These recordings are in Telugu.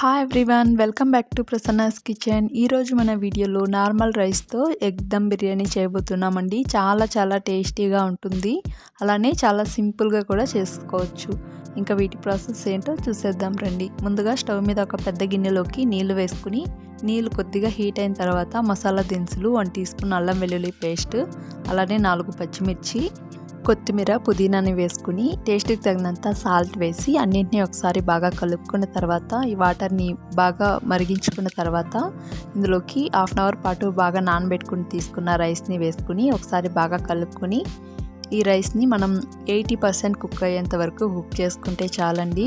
Hi everyone welcome back to Prasanna's kitchen ఈరోజు మన వీడియోలో నార్మల్ రైస్తో ఎగ్ దమ్ బిర్యానీ చేయబోతున్నామండి. చాలా చాలా టేస్టీగా ఉంటుంది. అలానే చాలా సింపుల్గా కూడా చేసుకోవచ్చు. ఇంకా వీటి ప్రాసెస్ ఏంటో చూసేద్దాం రండి. ముందుగా స్టవ్ మీద ఒక పెద్ద గిన్నెలోకి నీళ్ళు వేసుకుని నీళ్ళు కొద్దిగా హీట్ అయిన తర్వాత మసాలా దినుసులు వన్ టీ స్పూన్ అల్లం వెల్లుల్లి పేస్ట్ అలానే నాలుగు పచ్చిమిర్చి కొత్తిమీర పుదీనాని వేసుకుని టేస్ట్కి తగినంత సాల్ట్ వేసి అన్నింటినీ ఒకసారి బాగా కలుపుకున్న తర్వాత ఈ వాటర్ని బాగా మరిగించుకున్న తర్వాత ఇందులోకి హాఫ్ అన్ అవర్ పాటు బాగా నానబెట్టుకుని తీసుకున్న రైస్ని వేసుకుని ఒకసారి బాగా కలుపుకొని ఈ రైస్ని మనం ఎయిటీ పర్సెంట్ కుక్ అయ్యేంత వరకు కుక్ చేసుకుంటే చాలండి.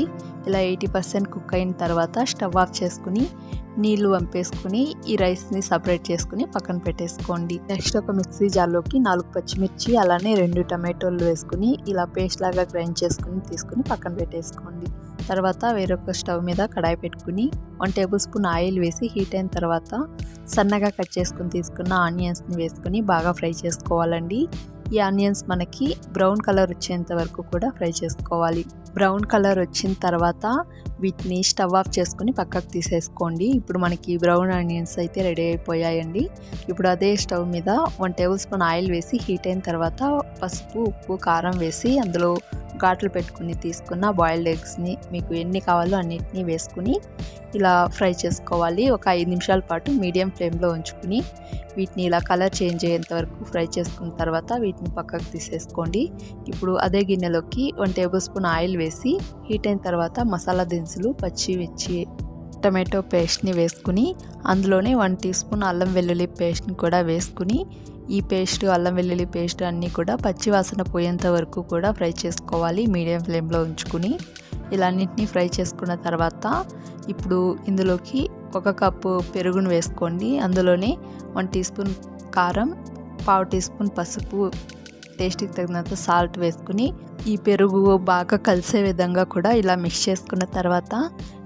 ఇలా ఎయిటీ పర్సెంట్ కుక్ అయిన తర్వాత స్టవ్ ఆఫ్ చేసుకుని నీళ్ళు వంపేసుకుని ఈ రైస్ని సపరేట్ చేసుకుని పక్కన పెట్టేసుకోండి. నెక్స్ట్ ఒక మిక్సీ జార్లోకి నాలుగు పచ్చిమిర్చి అలానే రెండు టమాటోలు వేసుకుని ఇలా పేస్ట్ లాగా గ్రైండ్ చేసుకుని తీసుకుని పక్కన పెట్టేసుకోండి. తర్వాత వేరొక స్టవ్ మీద కడాయి పెట్టుకుని వన్ టేబుల్ స్పూన్ ఆయిల్ వేసి హీట్ అయిన తర్వాత సన్నగా కట్ చేసుకుని తీసుకున్న ఆనియన్స్ని వేసుకుని బాగా ఫ్రై చేసుకోవాలండి. ఈ ఆనియన్స్ మనకి బ్రౌన్ కలర్ వచ్చేంత వరకు కూడా ఫ్రై చేసుకోవాలి. బ్రౌన్ కలర్ వచ్చిన తర్వాత వీటిని స్టవ్ ఆఫ్ చేసుకుని పక్కకు తీసేసుకోండి. ఇప్పుడు మనకి బ్రౌన్ ఆనియన్స్ అయితే రెడీ అయిపోయాయండి. ఇప్పుడు అదే స్టవ్ మీద వన్ టేబుల్ స్పూన్ ఆయిల్ వేసి హీట్ అయిన తర్వాత పసుపు ఉప్పు కారం వేసి అందులో ఘాట్లు పెట్టుకుని తీసుకున్న బాయిల్డ్ ఎగ్స్ని మీకు ఎన్ని కావాలో అన్నిటినీ వేసుకుని ఇలా ఫ్రై చేసుకోవాలి. ఒక ఐదు నిమిషాల పాటు మీడియం ఫ్లేమ్లో ఉంచుకుని వీటిని ఇలా కలర్ చేంజ్ అయ్యేంత వరకు ఫ్రై చేసుకున్న తర్వాత వీటిని పక్కకు తీసేసుకోండి. ఇప్పుడు అదే గిన్నెలోకి వన్ టేబుల్ స్పూన్ ఆయిల్ వేసి హీట్ అయిన తర్వాత మసాలా దినుసులు పచ్చిమిర్చి టమాటో పేస్ట్ని వేసుకుని అందులోనే వన్ టీ స్పూన్ అల్లం వెల్లుల్లి పేస్ట్ని కూడా వేసుకుని ఈ పేస్ట్ అల్లం వెల్లుల్లి పేస్ట్ అన్నీ కూడా పచ్చివాసన పోయేంత వరకు కూడా ఫ్రై చేసుకోవాలి. మీడియం ఫ్లేమ్లో ఉంచుకుని ఇలా అన్నింటినీ ఫ్రై చేసుకున్న తర్వాత ఇప్పుడు ఇందులోకి ఒక కప్పు పెరుగును వేసుకోండి. అందులోనే వన్ టీ స్పూన్ కారం పావు టీ స్పూన్ పసుపు టేస్ట్కి తగినంత సాల్ట్ వేసుకుని ఈ పెరుగు బాగా కలిసే విధంగా కూడా ఇలా మిక్స్ చేసుకున్న తర్వాత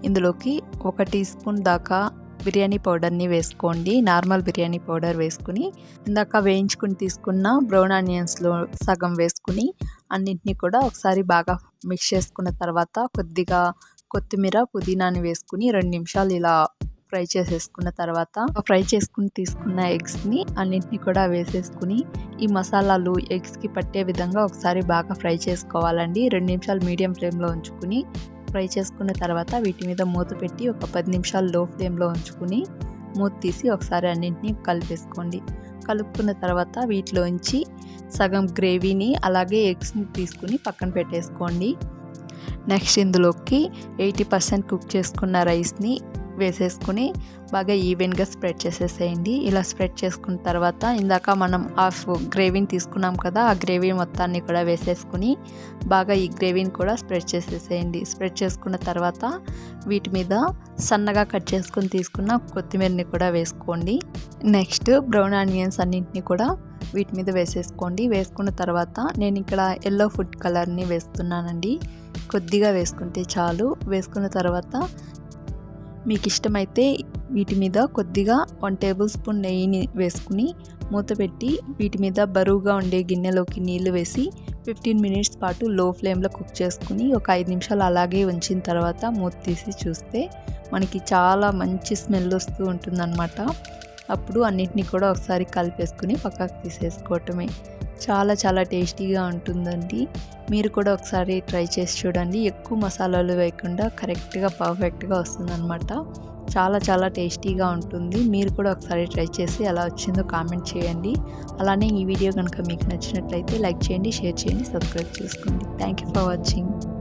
ఇందులోకి ఒక టీ స్పూన్ దాకా బిర్యానీ పౌడర్ని వేసుకోండి. నార్మల్ బిర్యానీ పౌడర్ వేసుకుని ఇందాక వేయించుకుని తీసుకున్న బ్రౌన్ ఆనియన్స్లో సగం వేసుకుని అన్నింటినీ కూడా ఒకసారి బాగా మిక్స్ చేసుకున్న తర్వాత కొద్దిగా కొత్తిమీర పుదీనాని వేసుకుని రెండు నిమిషాలు ఇలా ఫ్రై చేసేసుకున్న తర్వాత ఫ్రై చేసుకుని తీసుకున్న ఎగ్స్ని అన్నింటినీ కూడా వేసేసుకుని ఈ మసాలాలు ఎగ్స్కి పట్టే విధంగా ఒకసారి బాగా ఫ్రై చేసుకోవాలండి. రెండు నిమిషాలు మీడియం ఫ్లేమ్లో ఉంచుకుని ఫ్రై చేసుకున్న తర్వాత వీటి మీద మూత పెట్టి ఒక పది నిమిషాలు లో ఫ్లేమ్లో ఉంచుకుని మూత తీసి ఒకసారి అన్నింటినీ కలిపేసుకోండి. కలుపుకున్న తర్వాత వీటిలోంచి సగం గ్రేవీని అలాగే ఎగ్స్ని తీసుకుని పక్కన పెట్టేసుకోండి. నెక్స్ట్ ఇందులోకి ఎయిటీ పర్సెంట్ కుక్ చేసుకున్న రైస్ని వేసేసుకుని బాగా ఈవెన్గా స్ప్రెడ్ చేసేసేయండి. ఇలా స్ప్రెడ్ చేసుకున్న తర్వాత ఇందాక మనం హాఫ్ గ్రేవీని తీసుకున్నాం కదా ఆ గ్రేవీ మొత్తాన్ని కూడా వేసేసుకుని బాగా ఈ గ్రేవీని కూడా స్ప్రెడ్ చేసేసేయండి. స్ప్రెడ్ చేసుకున్న తర్వాత వీటి మీద సన్నగా కట్ చేసుకుని తీసుకున్న కొత్తిమీరని కూడా వేసుకోండి. నెక్స్ట్ బ్రౌన్ ఆనియన్స్ అన్నింటినీ కూడా వీటి మీద వేసేసుకోండి. వేసుకున్న తర్వాత నేను ఇక్కడ ఎల్లో ఫుడ్ కలర్ని వేస్తున్నానండి. కొద్దిగా వేసుకుంటే చాలు. వేసుకున్న తర్వాత మీకు ఇష్టమైతే వీటి మీద కొద్దిగా వన్ టేబుల్ స్పూన్ నెయ్యిని వేసుకుని మూత పెట్టి వీటి మీద బరువుగా ఉండే గిన్నెలోకి నీళ్ళు వేసి ఫిఫ్టీన్ మినిట్స్ పాటు లో ఫ్లేమ్లో కుక్ చేసుకుని ఒక ఐదు నిమిషాలు అలాగే ఉంచిన తర్వాత మూత తీసి చూస్తే మనకి చాలా మంచి స్మెల్ వస్తూ ఉంటుందన్నమాట. అప్పుడు అన్నిటినీ కూడా ఒకసారి కలిపేసుకుని పక్కకు తీసేసుకోవటమే. చాలా చాలా టేస్టీగా ఉంటుందండి. మీరు కూడా ఒకసారి ట్రై చేసి చూడండి. ఎక్కువ మసాలాలు వేయకుండా కరెక్ట్గా పర్ఫెక్ట్గా వస్తుందన్నమాట. చాలా చాలా టేస్టీగా ఉంటుంది. మీరు కూడా ఒకసారి ట్రై చేసి ఎలా వచ్చిందో కామెంట్ చేయండి. అలానే ఈ వీడియో కనుక మీకు నచ్చినట్లయితే లైక్ చేయండి షేర్ చేయండి సబ్స్క్రైబ్ చేసుకోండి. Thank you for watching.